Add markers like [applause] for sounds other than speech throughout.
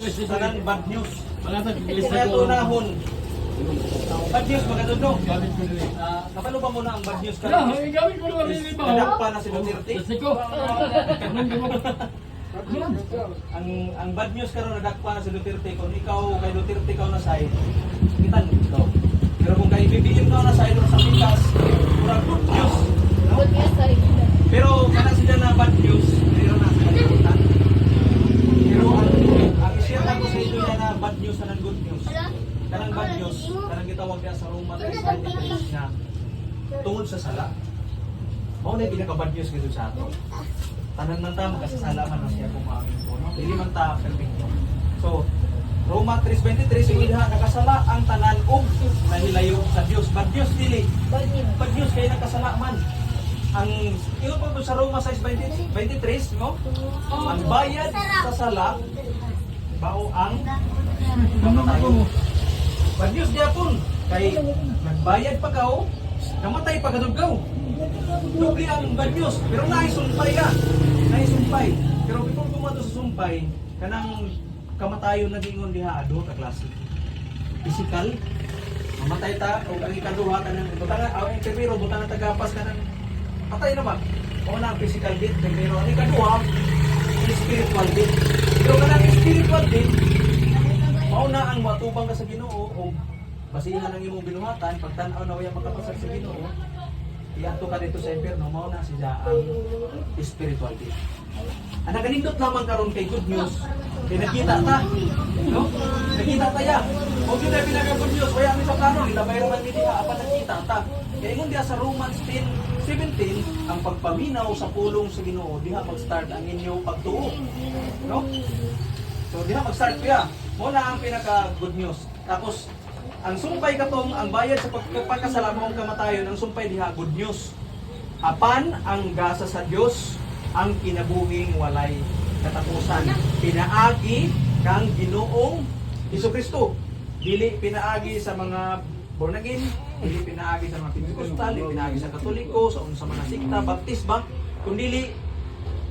Tanan bad news. Kaya ito nahon. Bad news mga dudong. Ah, kabalo ba muna ang bad news karon? ay gamit ko naman? Nadakpa na si Duterte. [laughs] Ang ang bad news karon nadakpa na si Duterte kung ikaw kay Duterte ikaw na side. Kitan ikaw. Pero kung kay BBM na na side sa Pikas, pura good news. No? Good news ay Pero kana sila na bad news, pero na sa kalimutan. Pero ang ang share inyo na bad news na good news. Kanang bad news, kanang gitawag niya sa Roma 3:23 na tungod sa sala. Mao na yung pinaka-bad news gito sa ato. Tanan man ta magkasasala man na siya kung maamin ko, no? Dili man ta perfecto. So, Roma 3:23 sige diha nakasala ang tanan ug nahilayo sa Dios. Bad news dili. bad news. Bad news nakasala man. Ang iyo pa sa Roma 6:23, no? Ang bayad sa sala bao ang kamatayon. Bad news gyapon kay nagbayad pa kao, namatay pa kaduggaw. Doble ang bad pero naisumpay ka. Naisumpay. Pero before bumato sa sumpay, kanang kamatayon na gingon diha ado ka klase. Physical, mamatay ta o ang ikaduha kanang butang aw ang pero butang ang tagapas kanang patay na ba? O na physical death, pero ang ikaduha spiritual death. Pero kanang spiritual death, mao na ang matubang ka sa Ginoo o basihan ang imong binuhatan pagtan-aw na waya makapasag sa Ginoo iadto ka dito sa impyerno mao na siya ang spiritual death ang naganindot lamang karon kay good news. Kay nakita ta no? Nakita ta ya. O gyud na pinaka good news waya mi sa plano ilabay man ni diha apan nakita ta kay ingon diha sa Romans 10:17 ang pagpaminaw sa pulong sa Ginoo diha mag-start ang inyo pagtuo no So diha mag-start kuya. Mo na ang pinaka good news. Tapos ang sumpay katong ang bayad sa pagkasala mo ang kamatayon ang sumpay diha good news. Apan ang gasa sa Dios ang kinabuhing walay katapusan. Pinaagi kang Ginoong Kristo. Dili pinaagi sa mga born again, dili pinaagi sa mga Pentecostal, dili pinaagi sa Katoliko, sa sa mga sikta, baptisma, kundi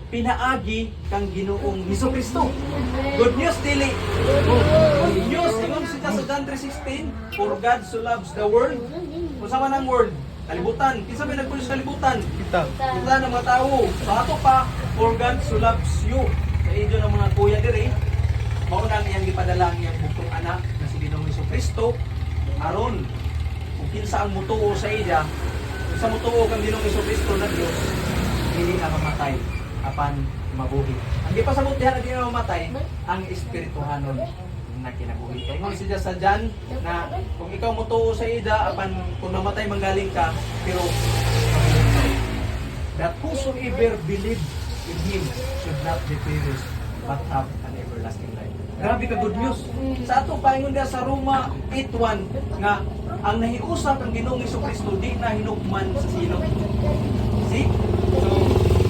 pinaagi kang Ginoong Hesus Kristo. Good news dili. Good news ingon sita sa John 3:16, for God so loves the world. Kung sama ng world, kalibutan. Kinsa may nagpulis sa kalibutan? Kita. Kita ng mga tao. Sa ato pa, for God so loves you. Sa inyo ng mga kuya diri, mao na ang iyang gipadala ang iyang buktong anak na si Ginoong Hesus Kristo aron kung kinsa ang mutuo sa iya, sa mutuo kang Ginoong Kristo na Dios, dili na mamatay apan mabuhi. Ang gipasabot diha na di na mamatay ang espirituhanon na kinabuhi. Kaya ngon siya sa Jan na kung ikaw mutuo sa ida apan kung namatay manggaling ka pero that whosoever believe in him should not be perished but have an everlasting life. Grabe ka good news. Sa ato paingon sa Roma 8:1 nga ang nahiusa kang Ginoong Kristo di na hinugman sa silong. See? So,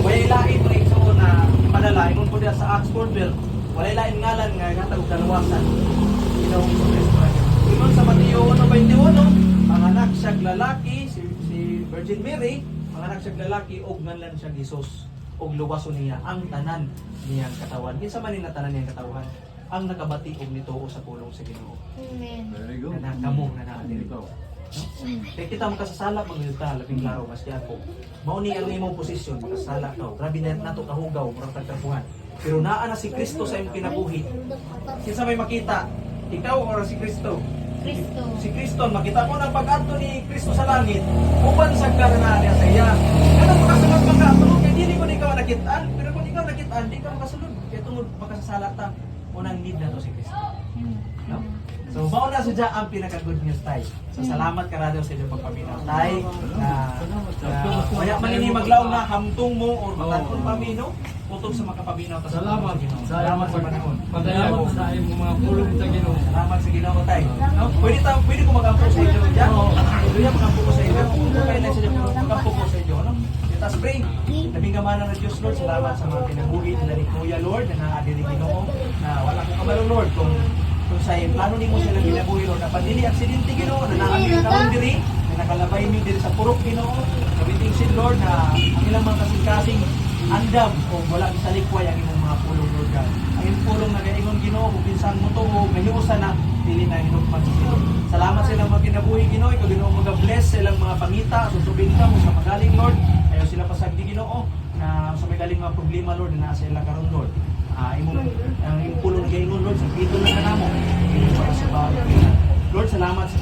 walay lain mo ito na padala. Ingon diya sa Oxfordville, walay lain ngalan nga tawag dalawasan. Ginoong Kristo. Ingon sa Mateo 1:21, ang anak siya lalaki, si, si Virgin Mary, ang anak siya lalaki, og nganlan siya Gisos og luwason niya ang tanan niyang katawan. Kinsa man ni na tanan niyang katawan? Ang nakabati og nituo sa pulong sa Ginoo. Amen. Very Na kamo na naa dito. Kaya kita makasasala pag nilta, labing klaro, mas ako. Mao ni ang imong posisyon, makasala ka. Grabe na nato kahugaw, murag tagkapuhan. Pero naa na si Kristo sa imong kinabuhi. Kinsa may makita? Ikaw o si Kristo? Kristo. Si Kristo, makita mo ng pag-adto ni Kristo sa langit, uban sa na niya sa iya. Kanang makasunod man ka, tulog kay dili ko di ka nakitaan, pero kung ikaw nakitaan, di ka makasunod. Kaya tungod makasasala ta, unang need na to si Kristo. No? So, mao na sadya ang pinaka-good news tay. So, salamat ka radyo sa inyong pagpaminaw tay. Na, na kaya man ini maglaw na hamtong mo or matatong pamino, putog sa makapaminaw ta sa Salamat. Ginoo. Salamat sa panahon. Padayaman sa imong mga pulong sa Ginoo. Salamat sa Ginoo tay. No? Pwede ta pwede ko magampo sa inyo diyan. Pwede magampo ko sa inyo. Okay na sa inyo magampo ko sa inyo, no? Let us pray. Labing gamana ng Diyos, Lord. Salamat sa mga pinabuhi nila ni Kuya, Lord, na naadiri Ginoo, na wala ko kabalo, Lord, kung kung sa plano nimo sila ginabuhi, Lord, na padili aksidente Ginoo, na naamil karon diri, na nakalabay mi diri sa purok Ginoo, kabiting sin Lord na ang ilang mga kasing-kasing andam o wala sa likway ang imong mga pulong Lord God. Ang yung pulong na gaingon Ginoo kung pinsan mo to o mahiusan na dili na hinugman sa. Salamat sa ilang mga kinabuhi Ginoo, ikaw Ginoo mga bless sa ilang mga pangita, susubin ka mo sa magaling Lord. Ayaw sila pasagdi Ginoo na sa may galing mga problema Lord na nasa ilang karon Lord. Ah, imong ang na gaingon Lord sa pito na kanamo. Para sa bawat Lord, salamat sa